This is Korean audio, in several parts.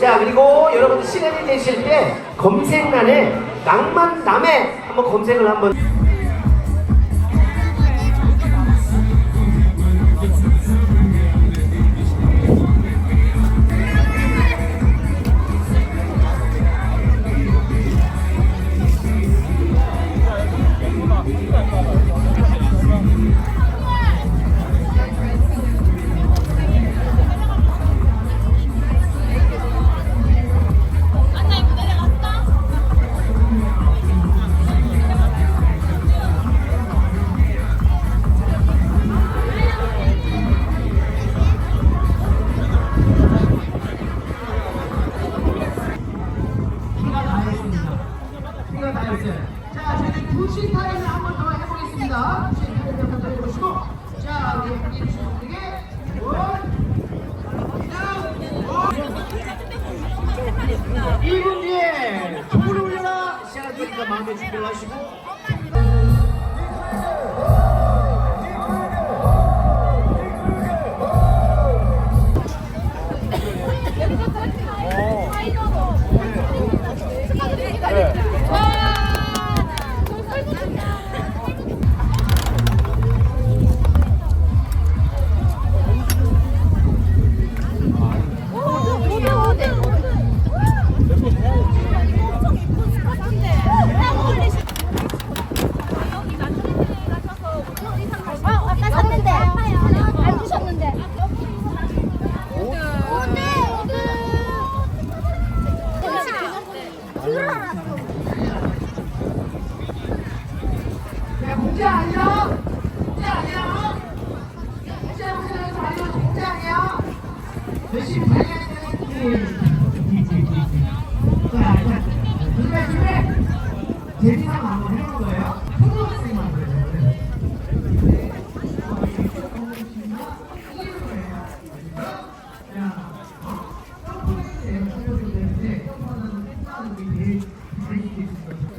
자 그리고 여러분들 시간이 되실 때 검색란에 낭만 남해 한번 검색을 한번 다 했어요. 자, 저희는 두시 타임을 한 번 더 해보겠습니다. 두시 타임을 한번 더 해보시고, 자, 우리 주신분에게 원, 1분 뒤에 종을 올려라 시작할 테니까 마음의 준비를 하시고 한번 해볼 거예요. 초등학생만 그래요.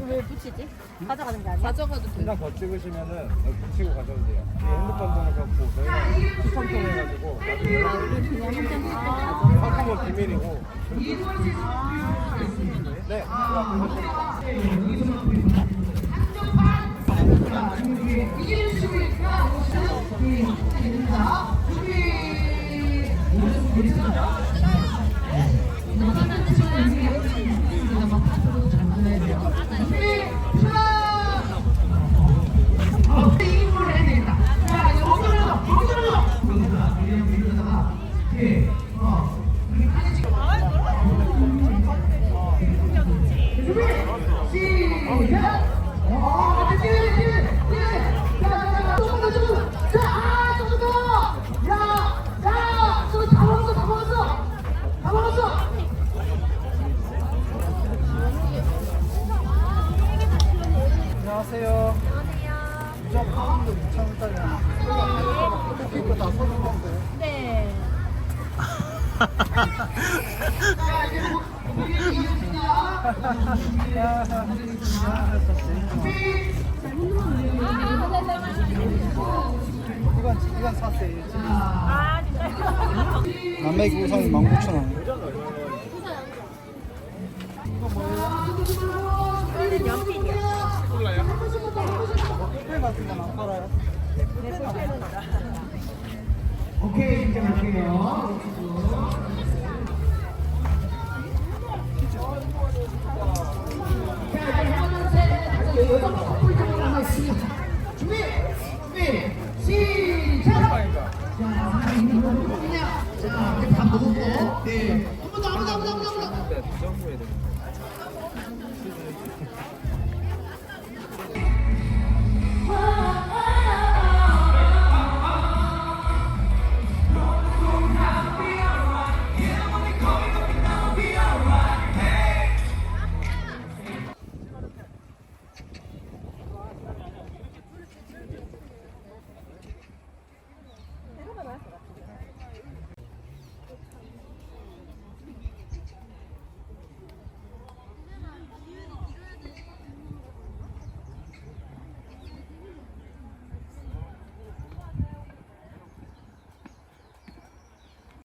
왜 붙이지? 가져가는 게 아니야? 그냥 더 찍으시면은 여기 붙이고 가셔도 돼요. 이 핸드폰 번호 갖고 저희가 추천 통해가지고 나중에 상품은 비밀이고 네. 안녕하세요. 무조건 2,000원 짜리. 쿠키 거다 써놓은 건데. 네. 이 건 이건 샀어요. 남매기 우선이 19,000원. 이거는 연필이야. 회 같은 건안 팔아요? 오케이, 이제 갈게요. ederim.